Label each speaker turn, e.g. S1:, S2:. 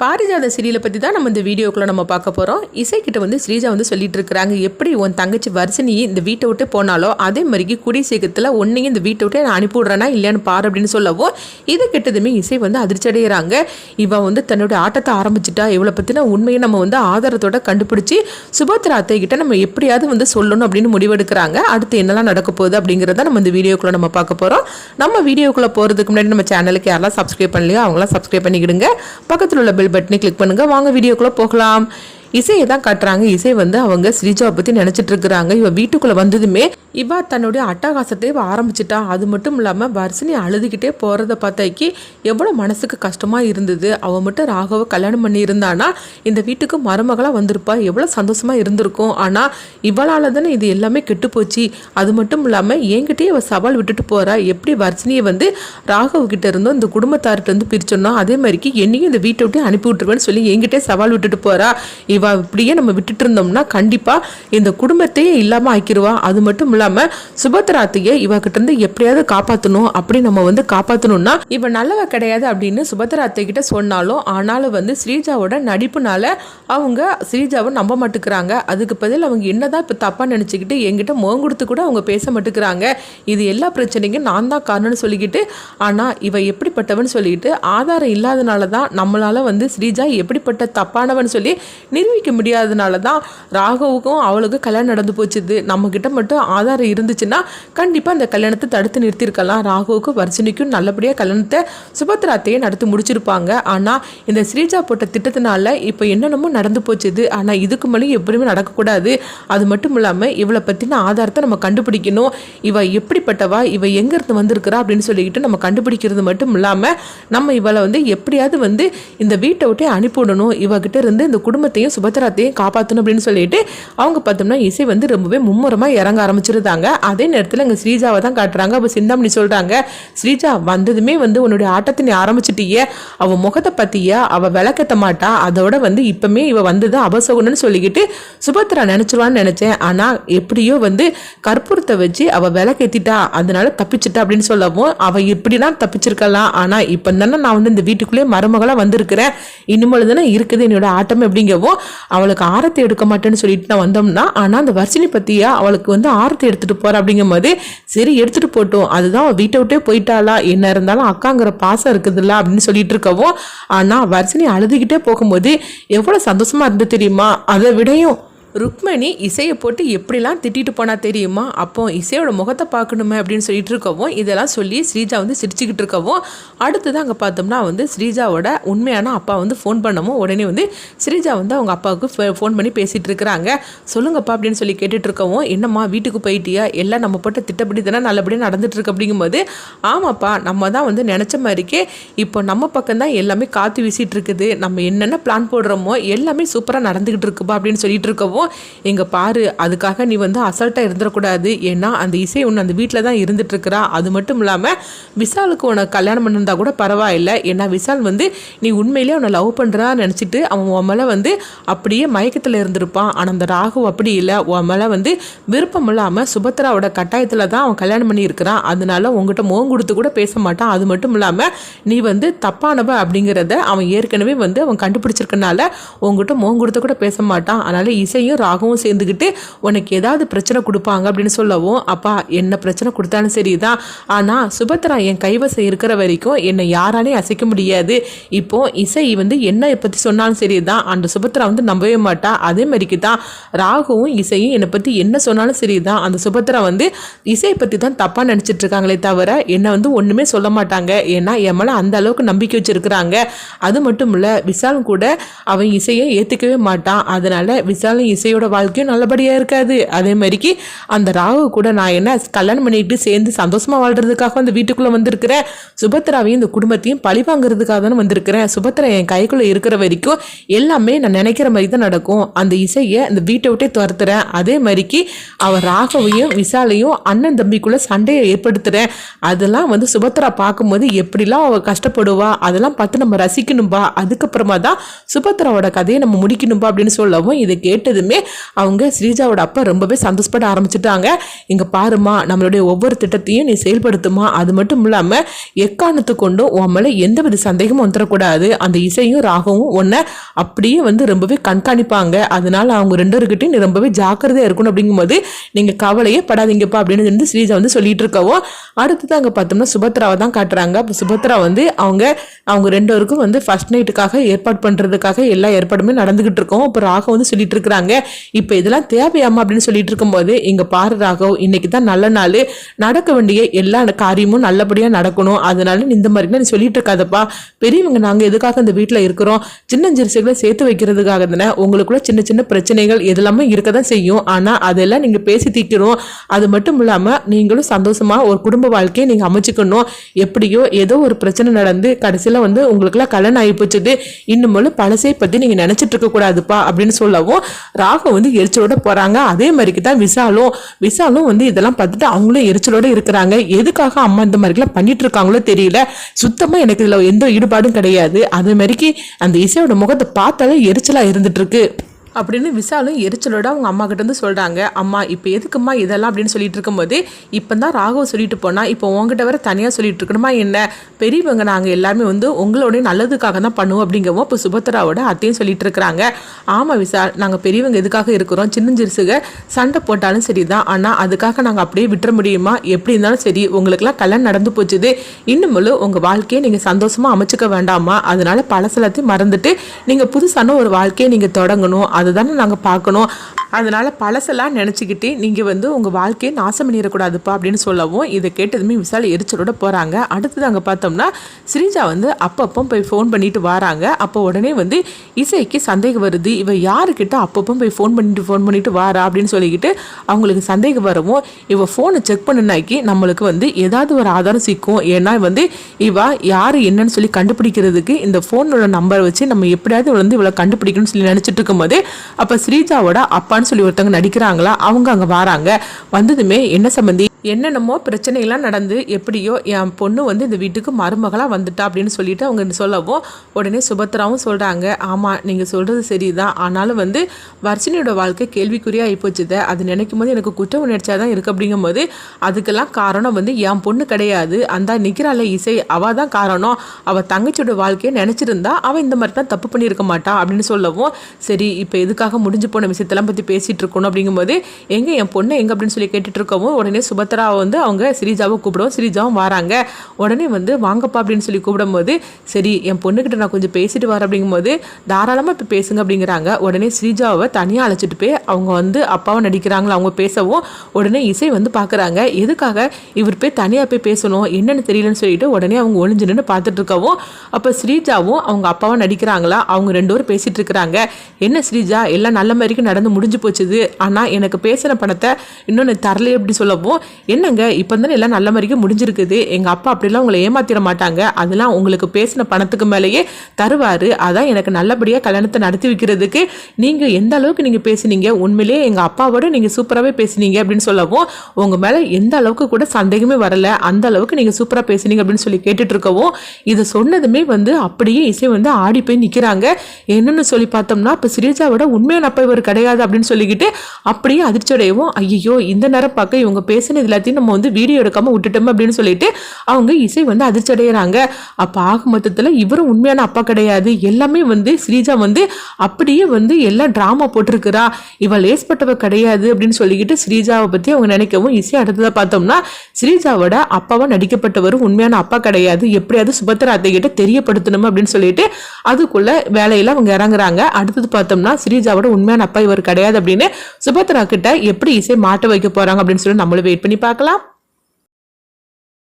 S1: பாரிஜாத சீரியலை பற்றி தான் நம்ம இந்த வீடியோக்குள்ளே நம்ம பார்க்க போகிறோம் இசைக்கிட்ட வந்து ஸ்ரீஜா வந்து சொல்லிட்டு இருக்கிறாங்க எப்படி உன் தங்கச்சி வர்ஷினி இந்த வீட்டை விட்டு போனாலோ அதே மாதிரிக்கு குடி சீக்கிரத்தில் ஒன்றையும் இந்த வீட்டை விட்டு நான் அனுப்பி விட்றேனா இல்லையான்னு பாரு அப்படின்னு சொல்லவும் இது கிட்டதுமே இசை வந்து அதிர்ச்சி அடைகிறாங்க இவன் வந்து தன்னுடைய ஆட்டத்தை ஆரம்பிச்சிட்டா இவளை பற்றின உண்மையை நம்ம வந்து ஆதாரத்தோட கண்டுபிடிச்சி சுபத்ரா அத்தை கிட்ட நம்ம எப்படியாவது வந்து சொல்லணும் அப்படின்னு முடிவெடுக்கிறாங்க. அடுத்து என்னெல்லாம் நடக்க போகுது அப்படிங்கிறத நம்ம இந்த வீடியோக்குள்ளே நம்ம பார்க்க போகிறோம் நம்ம வீடியோக்குள்ளே போகிறதுக்கு முன்னாடி நம்ம சேனலுக்கு யாரெல்லாம் சப்ஸ்கிரைப் பண்ணலையோ அவங்களாம் சப்ஸ்கிரைப் பண்ணிக்கிடுங்க. பக்கத்தில் உள்ள பெல் பட்டனை கிளிக் பண்ணுங்க. வாங்க வீடியோக்குள்ளே போகலாம். இசையை தான் காட்டுறாங்க. இசை வந்து அவங்க ஸ்ரீஜாவை பற்றி நினச்சிட்டு இருக்கிறாங்க. இவ வீட்டுக்குள்ளே வந்ததுமே இவ தன்னுடைய அட்டகாசத்தை ஆரம்பிச்சிட்டா. அது மட்டும் இல்லாமல் வர்ஷினி அழுதுகிட்டே போகிறத பார்த்தாக்கி எவ்வளோ மனசுக்கு கஷ்டமாக இருந்தது. அவள் மட்டும் ராகவை கல்யாணம் பண்ணி இருந்தானா இந்த வீட்டுக்கு மருமகளாக வந்திருப்பா. எவ்வளோ சந்தோஷமாக இருந்திருக்கும். ஆனால் இவளால் தானே இது எல்லாமே கெட்டு போச்சு. அது மட்டும் இல்லாமல் என்கிட்டயே இவ சவால் விட்டுட்டு போகிறா எப்படி வர்ஷினியை வந்து ராகவ்கிட்ட இருந்தும் இந்த குடும்பத்தார்கிட்ட இருந்து பிரிச்சோன்னா அதே மாதிரிக்கு என்னையும் இந்த வீட்டை விட்டு அனுப்பி விட்டுருவேன்னு சொல்லி என்கிட்டே சவால் விட்டுட்டு போகிறா இவா இப்படியே நம்ம விட்டுட்டு இருந்தோம்னா கண்டிப்பாக இந்த குடும்பத்தையே இல்லாமல் ஆக்கிடுவா அது மட்டும் இல்லாமல் சுபத்ராத்தையே இவகிட்ட இருந்து எப்படியாவது காப்பாற்றணும் அப்படி நம்ம வந்து காப்பாற்றணும்னா இவன் நல்லவ கிடையாது அப்படின்னு சுபத்ராத்தை கிட்ட சொன்னாலும் ஆனாலும் வந்து ஸ்ரீஜாவோட நடிப்புனால அவங்க ஸ்ரீஜாவை நம்ப மாட்டுக்கிறாங்க. அதுக்கு பதில் அவங்க என்னதான் இப்போ தப்பாக நினச்சிக்கிட்டு என்கிட்ட முகம் கொடுத்து கூட அவங்க பேச மாட்டுக்கிறாங்க. இது எல்லா பிரச்சனைக்கும் நான் தான் காரணம்னு சொல்லிக்கிட்டு ஆனால் இவ எப்படிப்பட்டவன் சொல்லிக்கிட்டு ஆதாரம் இல்லாதனால தான் நம்மளால் வந்து ஸ்ரீஜா எப்படிப்பட்ட தப்பானவன் சொல்லி நிரூபிக்க முடியாதனால தான் ராகவுக்கும் அவளுக்கும் கல்யாணம் நடந்து போச்சுது. நம்மக்கிட்ட மட்டும் ஆதாரம் இருந்துச்சுன்னா கண்டிப்பாக அந்த கல்யாணத்தை தடுத்து நிறுத்தியிருக்கலாம். ராகவுக்கும் வர்ஜினிக்கும் நல்லபடியாக கல்யாணத்தை சுபத்ராத்தையே நடத்தி முடிச்சிருப்பாங்க. ஆனால் இந்த ஸ்ரீஜா போட்ட திட்டத்தினால இப்போ என்னென்னமோ நடந்து போச்சுது. ஆனால் இதுக்கு மேலே எப்படியுமே நடக்கக்கூடாது. அது மட்டும் இல்லாமல் இவளை பற்றின ஆதாரத்தை நம்ம கண்டுபிடிக்கணும். இவ எப்படிப்பட்டவா? இவ எங்கேருந்து வந்திருக்கிறா? அப்படின்னு சொல்லிக்கிட்டு நம்ம கண்டுபிடிக்கிறது மட்டும் இல்லாமல் நம்ம இவளை வந்து எப்படியாவது வந்து இந்த வீட்டை விட்டே அனுப்பிவிடணும். இவகிட்ட இருந்து இந்த குடும்பத்தையும் சுபத்ராத்தையும் காப்பாற்றணும் அப்படின்னு சொல்லிட்டு அவங்க பார்த்தோம்னா இசை வந்து ரொம்பவே மும்முரமாக இறங்க ஆரம்பிச்சிருந்தாங்க. அதே நேரத்தில் இங்கே ஸ்ரீஜாவை தான் காட்டுறாங்க. அப்போ சிந்தாமணி சொல்கிறாங்க ஸ்ரீஜா வந்ததுமே வந்து உன்னுடைய ஆட்டத்தை நீ ஆரம்பிச்சிட்டியே. அவள் முகத்தை பற்றியா அவள் விளக்கத்த மாட்டா. அதோட வந்து இப்போமே இவ வந்தது அபசகுனன்னு சொல்லிக்கிட்டு சுபத்ரா நினச்சிருவான்னு நினச்சேன். ஆனால் எப்படியோ வந்து கற்பூரத்தை வச்சு அவள் விளக்கேற்றிட்டா அதனால தப்பிச்சிட்டா அப்படின்னு சொல்லவும் அவள் இப்படிலாம் தப்பிச்சிருக்கலாம். ஆனால் இப்போ தானே நான் வந்து இந்த வீட்டுக்குள்ளேயே மருமகளாக வந்திருக்கிறேன். இனிமேல் தானே இருக்குது என்னோட ஆட்டம் எப்படிங்கவும் அவளுக்கு ஆரத்தை எடுக்க மாட்டேன்னு சொல்லிட்டு நான் வந்தோம்னா ஆனால் அந்த வர்ஷினி பற்றியா அவளுக்கு வந்து ஆரத்தை எடுத்துகிட்டு போகிறேன் அப்படிங்கும்போது சரி எடுத்துகிட்டு போட்டோம். அதுதான் வீட்டை விட்டே போயிட்டாளா? என்ன இருந்தாலும் அக்காங்கிற பாசம் இருக்குதுல்ல அப்படின்னு சொல்லிட்டு இருக்கவும் ஆனால் வர்ஷினி அழுதுகிட்டே போகும்போது எவ்வளோ சந்தோஷமாக இருந்து தெரியுமா? அதை விடையும் ருக்மணி இசையை போட்டு எப்படிலாம் திட்டிட்டு போனால் தெரியுமா? அப்போ இசையோட முகத்தை பார்க்கணுமே அப்படின்னு சொல்லிட்டு இருக்கவும் இதெல்லாம் சொல்லி ஸ்ரீஜா வந்து சிரிச்சுக்கிட்டு இருக்கவும் அடுத்தது அங்கே பார்த்தோம்னா வந்து ஸ்ரீஜாவோட உண்மையான அப்பா வந்து ஃபோன் பண்ணவும் உடனே வந்து ஸ்ரீஜா வந்து அவங்க அப்பாவுக்கு ஃபோன் பண்ணி பேசிகிட்டு இருக்கிறாங்க. சொல்லுங்கப்பா அப்படின்னு சொல்லி கேட்டுட்டு இருக்கவும் என்னம்மா வீட்டுக்கு போயிட்டியா? எல்லாம் நம்ம போட்ட திட்டப்படி தானே நல்லபடியாக நடந்துட்டு இருக்கு அப்படிங்கும்போது ஆமாப்பா நம்ம தான் வந்து நினச்ச மாதிரிக்கே இப்போ நம்ம பக்கம் தான் எல்லாமே காற்று வீசிட்டு இருக்குது. நம்ம என்னென்ன பிளான் போடுறோமோ எல்லாமே சூப்பராக நடந்துக்கிட்டு இருக்குப்பா அப்படின்னு சொல்லிட்டு இருக்கவும் எங்க பாரு அதுக்காக நீ வந்து அசால்ட்டாக இருந்துடக்கூடாது. ஏன்னா அந்த இசை ஒன்று அந்த வீட்டில் தான் இருந்துட்டுருக்குறா. அது மட்டும் இல்லாமல் விசாலுக்கு உனக்கு கல்யாணம் பண்ணிருந்தா கூட பரவாயில்லை. ஏன்னா விசால் வந்து நீ உண்மையிலே அவனை லவ் பண்ணுறான்னு நினச்சிட்டு அவன் உன் மேலே வந்து அப்படியே மயக்கத்தில் இருந்திருப்பான். ஆனால் அந்த ராகு அப்படி இல்லை. உன் மேலே வந்து விருப்பம் இல்லாமல் சுபத்ராவோட கட்டாயத்தில் தான் அவன் கல்யாணம் பண்ணியிருக்கிறான். அதனால உங்ககிட்ட முகம் கொடுத்து கூட பேச மாட்டான். அது மட்டும் இல்லாமல் நீ வந்து தப்பானவ அப்படிங்கிறத அவன் ஏற்கனவே வந்து அவன் கண்டுபிடிச்சிருக்கனால உங்ககிட்ட முகம் கொடுத்து கூட பேச மாட்டான். அதனால இசையும் ராகவும் சேர்ந்துக்கிட்டு உனக்கு ஏதாவது பிரச்சனை கொடுப்பாங்க அப்படின்னு சொல்லவும் அப்பா என்ன பிரச்சனை கொடுத்தாலும் சரிதான். ஆனால் சுபத்ரா என் கைவசம் இருக்கிற வரைக்கும் என்னை யாராலையும் அசைக்க முடியாது. இப்போ இசை வந்து என்ன பற்றி சொன்னாலும் சரிதான். அந்த சுபத்ரா வந்து நம்பவே மாட்டா. அதே மாதிரிக்கு தான் ராகுவும் இசையும் என்னை பற்றி என்ன சொன்னாலும் சரிதான். அந்த சுபத்ரா வந்து இசையை பற்றி தான் தப்பாக நினச்சிட்டு இருக்காங்களே தவிர என்னை வந்து ஒன்றுமே சொல்ல மாட்டாங்க. ஏன்னா என் மேலே அந்த அளவுக்கு நம்பிக்கை வச்சிருக்கிறாங்க. அது மட்டும் இல்லை விசாலும் கூட அவன் இசையை ஏற்றுக்கவே மாட்டான். அதனால விசாலும் இசையோட வாழ்க்கையும் நல்லபடியாக இருக்காது. அதே மாதிரிக்கு அந்த ராகு கூட நான் என்ன கல்யாணம் பண்ணிட்டு சேர்ந்து சந்தோஷமாக வாழ்கிறதுக்காக அந்த வீட்டுக்குள்ளே வந்திருக்கிறேன் சுபத்ராவையும் இந்த குடும்பத்தையும் பழி வாங்குறதுக்காக தானே வந்திருக்கிறேன். சுபத்ரா என் கைக்குள்ளே இருக்கிற வரைக்கும் எல்லாமே நான் நினைக்கிற மாதிரி தான் நடக்கும். அந்த இசையை அந்த வீட்டை விட்டே துரத்துறேன். அதே மாதிரிக்கு அவன் ராகவையும் விசாலையும் அண்ணன் தம்பிக்குள்ளே சண்டையை ஏற்படுத்துகிறேன் அதெல்லாம் வந்து சுபத்ரா பார்க்கும்போது எப்படிலாம் அவள் கஷ்டப்படுவா அதெல்லாம் பார்த்து நம்ம ரசிக்கணும்பா. அதுக்கப்புறமா தான் சுபத்ராவோட கதையை நம்ம முடிக்கணும்பா அப்படின்னு சொல்லவும் இதை கேட்டதுமே கேட்டதுமே அவங்க ஸ்ரீஜாவோட அப்பா ரொம்பவே சந்தோஷப்பட ஆரம்பிச்சிட்டாங்க. இங்கே பாருமா நம்மளுடைய ஒவ்வொரு திட்டத்தையும் நீ செயல்படுத்துமா அது மட்டும் இல்லாமல் எக்காரணத்து கொண்டும் உன் எந்த எந்தவித சந்தேகமும் வந்துடக்கூடாது. அந்த இசையும் ராகவும் உன்னை அப்படியே வந்து ரொம்பவே கண்காணிப்பாங்க. அதனால அவங்க ரெண்டோருக்கிட்டையும் நீ ரொம்பவே ஜாக்கிரதையாக இருக்கணும் அப்படிங்கும்போது நீங்கள் கவலையே படாதீங்கப்பா அப்படின்னு வந்து ஸ்ரீஜா வந்து சொல்லிட்டு இருக்கவும் அடுத்தது அங்கே பார்த்தோம்னா சுபத்ராவை தான் காட்டுறாங்க. அப்போ சுபத்ரா வந்து அவங்க அவங்க ரெண்டோருக்கும் வந்து ஃபர்ஸ்ட் நைட்டுக்காக ஏற்பாடு பண்ணுறதுக்காக எல்லா ஏற்பாடுமே நடந்துகிட்டு இருக்கோம் அப்போ ராகம் வந்து சொல்லிட்டு இருக்கிறாங்க. இப்போ இதெல்லாம் தேவையாமா அப்படின்னு சொல்லிட்டு இருக்கும்போது இங்கே பாரு ராகவ் இன்னைக்கு தான் நல்ல நாள். நடக்க வேண்டிய எல்லா காரியமும் நல்லபடியாக நடக்கணும். அதனால இந்த மாதிரி நீ சொல்லிட்டு இருக்காதப்பா. பெரியவங்க நாங்கள் எதுக்காக இந்த வீட்டில் இருக்கிறோம்? சின்ன சேர்த்து வைக்கிறதுக்காக தானே. உங்களுக்குள்ள சின்ன சின்ன பிரச்சனைகள் எதெல்லாமே இருக்க தான் செய்யும். ஆனால் அதெல்லாம் நீங்க பேசி தீக்கிறோம். அது மட்டும் இல்லாம நீங்களும் சந்தோஷமா ஒரு குடும்ப வாழ்க்கையை நீங்க அமைச்சுக்கணும். எப்படியோ ஏதோ ஒரு பிரச்சனை நடந்து கடைசியில வந்து உங்களுக்குலாம் கல்யாணம் ஆகி போச்சுது. இன்னும் பழசை பற்றி நீங்க நினைச்சிட்டு இருக்கக்கூடாதுப்பா அப்படின்னு சொல்லவும் ராகம் வந்து எரிச்சலோட போறாங்க. அதே மாதிரிக்கு தான் விசாலும் விசாலும் வந்து இதெல்லாம் பார்த்துட்டு அவங்களும் எரிச்சலோட இருக்கிறாங்க. எதுக்காக அம்மா இந்த மாதிரிலாம் பண்ணிட்டு இருக்காங்களோ தெரியல. சுத்தமா எனக்கு இதுல எந்த ஈடுபாடும் கிடையாது. அதே மாதிரிக்கு அந்த இசையோட முகத்தை பார்த்தாலே எரிச்சலா இருந்துட்டு இருக்கு. அப்படின்னு விசாலும் எரிச்சலோட அவங்க அம்மா கிட்ட இருந்து அம்மா இப்போ எதுக்குமா இதெல்லாம்? அப்படின்னு சொல்லிட்டு இருக்கும்போது இப்போ தான் ராகவ் சொல்லிட்டு போனால் இப்போ உங்ககிட்ட வர தனியாக சொல்லிட்டு இருக்கணுமா என்ன? பெரியவங்க நாங்கள் எல்லாமே வந்து உங்களுடைய நல்லதுக்காக தான் பண்ணுவோம் அப்படிங்கவும் இப்போ சுபத்ராவோட அத்தையும் சொல்லிட்டு இருக்கிறாங்க. ஆமாம் விசால் நாங்கள் பெரியவங்க எதுக்காக இருக்கிறோம்? சின்ன சண்டை போட்டாலும் சரி தான் ஆனால் அதுக்காக நாங்கள் அப்படியே விட்டுற முடியுமா? எப்படி இருந்தாலும் சரி உங்களுக்குலாம் கல்யாணம் நடந்து போச்சுது. இன்னும் உங்கள் வாழ்க்கையை நீங்கள் சந்தோஷமாக அமைச்சுக்க வேண்டாமா? அதனால பழசலத்தையும் மறந்துட்டு நீங்கள் புதுசான ஒரு வாழ்க்கையை நீங்கள் தொடங்கணும். அதுதானே நாங்கள் பார்க்கணும். அதனால் பழசெல்லாம் நினச்சிக்கிட்டு நீங்கள் வந்து உங்கள் வாழ்க்கையை நாசம் பண்ணிடக்கூடாதுப்பா அப்படின்னு சொல்லவும் இதை கேட்டதுமே விசால் எரிச்சலோட போகிறாங்க அடுத்தது அங்கே பார்த்தோம்னா ஸ்ரீஜா வந்து அப்பப்போ போய் ஃபோன் பண்ணிட்டு வராங்க. அப்போ உடனே வந்து இசைக்கு சந்தேகம் வருது. இவ யாருக்கிட்ட அப்பப்போ போய் ஃபோன் பண்ணிட்டு ஃபோன் பண்ணிட்டு வாரா அப்படின்னு சொல்லிக்கிட்டு அவங்களுக்கு சந்தேகம் வரவும் இவ ஃபோனை செக் பண்ணினாக்கி நம்மளுக்கு வந்து ஏதாவது ஒரு ஆதாரம் சிக்கும். ஏன்னா வந்து இவ யார் என்னன்னு சொல்லி கண்டுபிடிக்கிறதுக்கு இந்த ஃபோனோட நம்பரை வச்சு நம்ம எப்படியாவது வந்து இவளை கண்டுபிடிக்கணும்னு சொல்லி நினச்சிட்டு இருக்கும்போது அப்போ ஸ்ரீஜாவோட அப்பான்னு சொல்லி ஒருத்தவங்க நடிக்கிறாங்களா? அவங்க அங்கே வராங்க. வந்ததுமே என்ன சம்பந்தி? என்னென்னமோ பிரச்சனைகள்லாம் நடந்து எப்படியோ என் பொண்ணு வந்து இந்த வீட்டுக்கு மருமகளாக வந்துட்டா அப்படின்னு சொல்லிட்டு அவங்க சொல்லவும் உடனே சுபத்ராவும் சொல்கிறாங்க ஆமாம் நீங்கள் சொல்கிறது சரிதான். ஆனாலும் வந்து வர்ஷினியோட வாழ்க்கை கேள்விக்குறியாக ஆகிப்போச்சுத அது நினைக்கும் போது எனக்கு குற்ற உணர்ச்சியாக தான் இருக்குது அப்படிங்கும்போது அதுக்கெல்லாம் காரணம் வந்து என் பொண்ணு கிடையாது. அந்த நிற்கிறாள் இசை அவள் தான் காரணம். அவள் தங்கச்சியோட வாழ்க்கையை நினச்சிருந்தா அவள் இந்த மாதிரி தான் தப்பு பண்ணியிருக்க மாட்டா அப்படின்னு சொல்லவும் சரி இப்போ எதுக்காக முடிஞ்சு போன விஷயத்தெல்லாம் பற்றி பேசிகிட்டு இருக்கணும்? அப்படிங்கும்போது எங்கே என் பொண்ணு எங்கே? அப்படின்னு சொல்லி கேட்டுட்ருக்கவும் உடனே சுபத் ஒருத்தராக வந்து அவங்க ஸ்ரீஜாவை கூப்பிடுவோம். ஸ்ரீஜாவும் வராங்க. உடனே வந்து வாங்கப்பா அப்படின்னு சொல்லி கூப்பிடும்போது சரி என் பொண்ணுக்கிட்ட நான் கொஞ்சம் பேசிட்டு வரேன் அப்படிங்கும்போது தாராளமாக இப்போ பேசுங்க அப்படிங்கிறாங்க. உடனே ஸ்ரீஜாவை தனியாக அழைச்சிட்டு போய் அவங்க வந்து அப்பாவை நடிக்கிறாங்களா அவங்க பேசவும் உடனே இசை வந்து பார்க்குறாங்க எதுக்காக இவர் போய் தனியாக போய் பேசணும்? என்னென்னு தெரியலன்னு சொல்லிட்டு உடனே அவங்க ஒளிஞ்சு நின்று பார்த்துட்டு இருக்கவும் அப்போ ஸ்ரீஜாவும் அவங்க அப்பாவும் நடிக்கிறாங்களா அவங்க ரெண்டு பேரும் பேசிட்டு இருக்கிறாங்க. என்ன ஸ்ரீஜா எல்லாம் நல்ல மாதிரிக்கு நடந்து முடிஞ்சு போச்சுது. ஆனால் எனக்கு பேசுகிற பணத்தை இன்னொன்று தரலையே அப்படி சொல்லவும் என்னங்க இப்போ தானே எல்லாம் நல்ல மாதிரிக்கு முடிஞ்சிருக்குது. எங்கள் அப்பா அப்படிலாம் உங்களை ஏமாத்திட மாட்டாங்க. அதெல்லாம் உங்களுக்கு பேசின பணத்துக்கு மேலேயே தருவார். அதான் எனக்கு நல்லபடியாக கல்யாணத்தை நடத்தி வைக்கிறதுக்கு நீங்கள் எந்த அளவுக்கு நீங்கள் பேசுனீங்க? உண்மையிலேயே எங்கள் அப்பாவோட நீங்கள் சூப்பராகவே பேசுனீங்க அப்படின்னு சொல்லவும் உங்கள் மேலே எந்த அளவுக்கு கூட சந்தேகமே வரல. அந்த அளவுக்கு நீங்கள் சூப்பராக பேசுனீங்க அப்படின்னு சொல்லி கேட்டுட்டு இருக்கவும் இதை சொன்னதுமே வந்து அப்படியே இசை வந்து ஆடி போய் நிற்கிறாங்க என்னென்னு சொல்லி பார்த்தோம்னா இப்போ ஸ்ரீஜாவோட உண்மையான அப்பா இவர் கிடையாது அப்படின்னு சொல்லிக்கிட்டு அப்படியே அதிர்ச்சி அடையவும் ஐயோ இந்த நேரம் பார்க்க இவங்க பேசினது எல்லாத்தையும் நம்ம வந்து வீடியோ எடுக்காம விட்டுட்டோம் அப்படின்னு சொல்லிட்டு அவங்க இசை வந்து அதிர்ச்சி அடைகிறாங்க அப்போ ஆக மொத்தத்தில் இவரும் உண்மையான அப்பா கிடையாது. எல்லாமே வந்து ஸ்ரீஜா வந்து அப்படியே வந்து எல்லாம் ட்ராமா போட்டிருக்கிறா. இவள் லேஸ்பட்டவ கிடையாது அப்படின்னு சொல்லிக்கிட்டு ஸ்ரீஜாவை பற்றி அவங்க நினைக்கவும் இசை அடுத்ததாக பார்த்தோம்னா ஸ்ரீஜாவோட அப்பாவை நடிக்கப்பட்டவரும் உண்மையான அப்பா கிடையாது. எப்படியாவது சுபத்ரா அத்தை கிட்ட தெரியப்படுத்தணும் அப்படின்னு சொல்லிட்டு அதுக்குள்ள வேலையில் அவங்க இறங்குறாங்க. அடுத்தது பார்த்தோம்னா ஸ்ரீஜாவோட உண்மையான அப்பா இவர் கிடையாது அப்படின்னு சுபத்ரா கிட்ட எப்படி இசை மாட்ட வைக்க போறாங்க அப்படின்னு சொல்லி நம்மளும் வெயிட் பண்ணி பண்ணி பார்க்கலாம்.